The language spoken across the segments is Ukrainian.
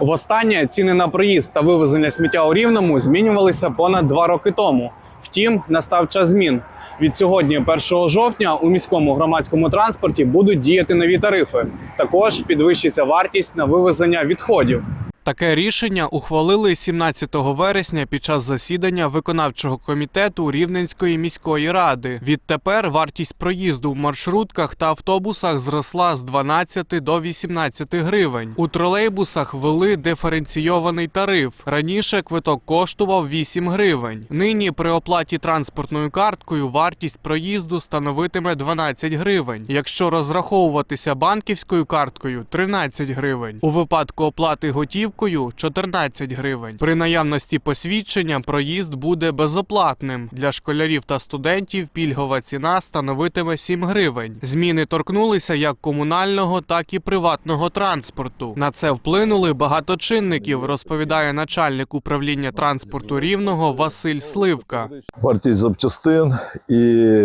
Востаннє ціни на проїзд та вивезення сміття у Рівному змінювалися понад два роки тому. Втім, настав час змін. Від сьогодні, 1 жовтня, у міському громадському транспорті будуть діяти нові тарифи. Також підвищиться вартість на вивезення відходів. Таке рішення ухвалили 17 вересня під час засідання виконавчого комітету Рівненської міської ради. Відтепер вартість проїзду в маршрутках та автобусах зросла з 12 до 18 гривень. У тролейбусах ввели диференційований тариф. Раніше квиток коштував 8 гривень. Нині при оплаті транспортною карткою вартість проїзду становитиме 12 гривень. Якщо розраховуватися банківською карткою 13 гривень. У випадку оплати готівкою 14 гривень. При наявності посвідчення проїзд буде безоплатним. Для школярів та студентів пільгова ціна становитиме 7 гривень. Зміни торкнулися як комунального, так і приватного транспорту. На це вплинули багато чинників, розповідає начальник управління транспорту рівного Василь Сливка. вартість запчастин і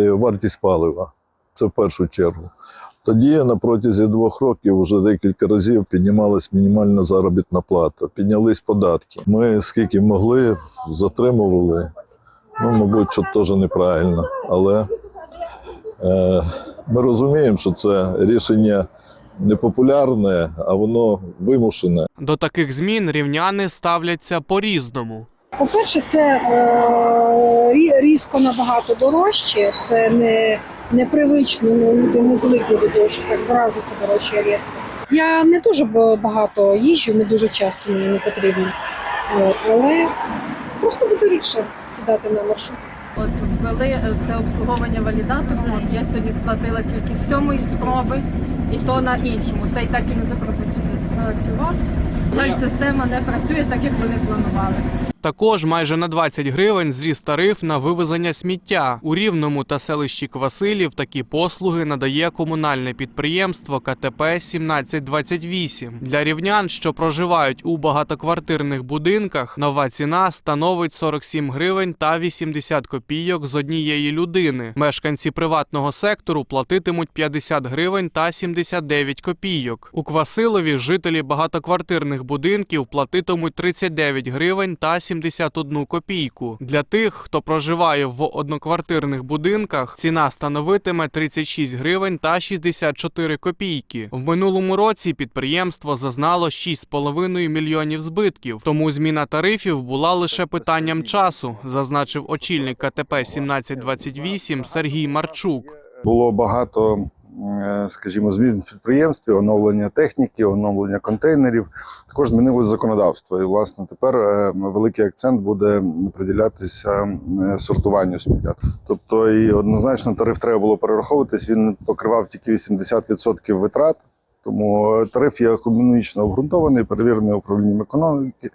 вартість палива. Це в першу чергу. Тоді на протязі двох років вже декілька разів піднімалась мінімальна заробітна плата, піднялись податки. Ми скільки могли, затримували. Ну, мабуть, що теж неправильно. Але е, ми розуміємо, що це рішення непопулярне, а воно вимушене. До таких змін рівняни ставляться по-різному. По-перше, це е, різко набагато дорожче. Це не непривично, ну, люди не звикли до того, що так зразу подорожчає різко. Я не дуже багато їжджу, не дуже часто мені не потрібно. От, але просто буде рідше сідати на маршрут. От ввели е, це обслуговування валідатором. От я сьогодні сплатила тільки з сьомої спроби, і то на іншому. Цей так і не запрацював. Жаль, система не працює так, як вони планували. Також майже на 20 гривень зріс тариф на вивезення сміття. У Рівному та селищі Квасилів такі послуги надає комунальне підприємство КТП 1728. Для рівнян, що проживають у багатоквартирних будинках, нова ціна становить 47 гривень та 80 копійок з однієї людини. Мешканці приватного сектору платитимуть 50 гривень та 79 копійок. У Квасилові жителі багатоквартирних будинків платитимуть 39 гривень та 71 копійку. Для тих, хто проживає в одноквартирних будинках, ціна становитиме 36 гривень та 64 копійки. В минулому році підприємство зазнало 6,5 мільйонів збитків, тому зміна тарифів була лише питанням часу, зазначив очільник КТП 1728 Сергій Марчук. Було багато, скажімо, змін в підприємстві, оновлення техніки, оновлення контейнерів. Також змінилось законодавство. І, власне, тепер е, великий акцент буде приділятися е, сортуванню сміття. Тобто, і однозначно тариф треба було перераховуватись. Він покривав тільки 80% витрат. Тому тариф є економічно обґрунтований, перевірений управлінням економіки,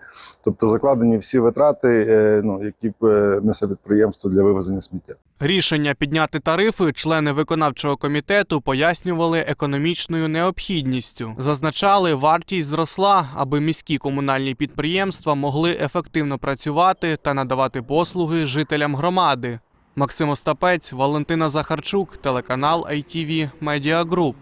тобто закладені всі витрати, е, ну які б е, несе підприємство для вивезення сміття. Рішення підняти тарифи члени виконавчого комітету пояснювали економічною необхідністю. Зазначали, вартість зросла, аби міські комунальні підприємства могли ефективно працювати та надавати послуги жителям громади. Максим Остапець, Валентина Захарчук, телеканал ITV Media Group.